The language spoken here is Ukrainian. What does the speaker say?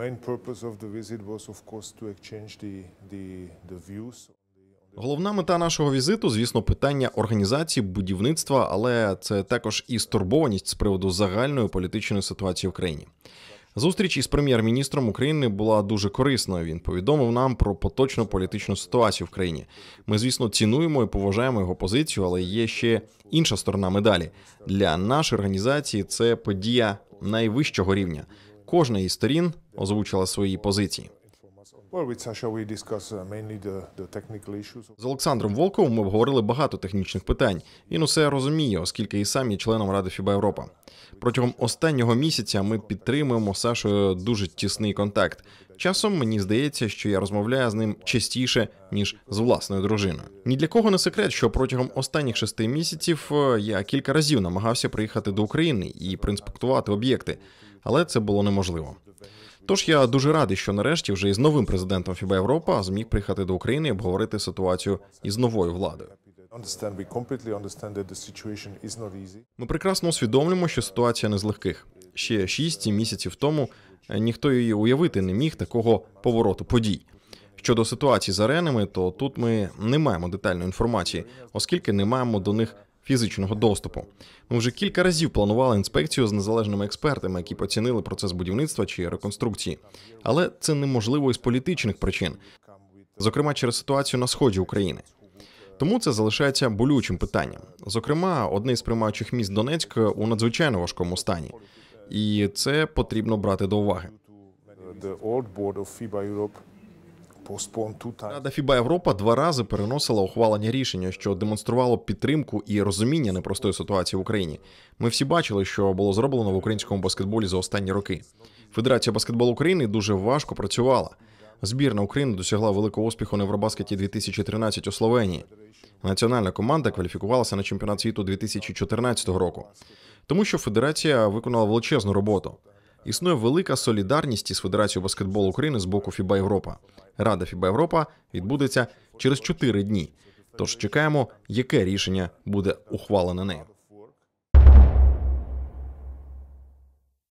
main purpose of the visit was, of course, to exchange the, the, the views. Головна мета нашого візиту, звісно, питання організації будівництва, але це також і стурбованість з приводу загальної політичної ситуації в країні. Зустріч із прем'єр-міністром України була дуже корисною. Він повідомив нам про поточну політичну ситуацію в країні. Ми, звісно, цінуємо і поважаємо його позицію, але є ще інша сторона медалі. Для нашої організації це подія найвищого рівня. Кожна із сторін озвучила свої позиції. Uh. З Олександром Волковим ми обговорили багато технічних питань. Він усе розуміє, оскільки і сам є членом Ради Фіба Європа. Протягом останнього місяця ми підтримуємо Сашою дуже тісний контакт. Часом мені здається, що я розмовляю з ним частіше ніж з власною дружиною. Ні для кого не секрет, що протягом останніх шести місяців е, я кілька разів намагався приїхати до України і проінспектувати об'єкти, але це було неможливо. Тож я дуже радий, що нарешті вже із новим президентом Фіба Європа зміг приїхати до України і обговорити ситуацію із новою владою. Ми прекрасно усвідомлюємо, що ситуація не з легких. Ще 6-7 місяців тому е, ніхто її уявити не міг такого повороту подій. Щодо ситуації з аренами, то тут ми не маємо детальної інформації, оскільки не маємо до них фізичного доступу. Ми вже кілька разів планували інспекцію з незалежними експертами, які поцінили процес будівництва чи реконструкції, але це неможливо із політичних причин, зокрема через ситуацію на сході України. Тому це залишається болючим питанням. Зокрема, одне із приймаючих міст Донецьк у надзвичайно важкому стані, і це потрібно брати до уваги. Рада Фіба Європа два рази переносила ухвалення рішення, що демонструвало підтримку і розуміння непростої ситуації в Україні. Ми всі бачили, що було зроблено в українському баскетболі за останні роки. Федерація баскетболу України дуже важко працювала. Збірна України досягла великого успіху на Євробаскеті 2013 у Словенії. Національна команда кваліфікувалася на чемпіонат світу 2014 року, тому що федерація виконала величезну роботу. Існує велика солідарність із Федерацією баскетболу України з боку Фіба Європа. Рада Фіба Європа відбудеться через 4 дні. Тож чекаємо, яке рішення буде ухвалене нею.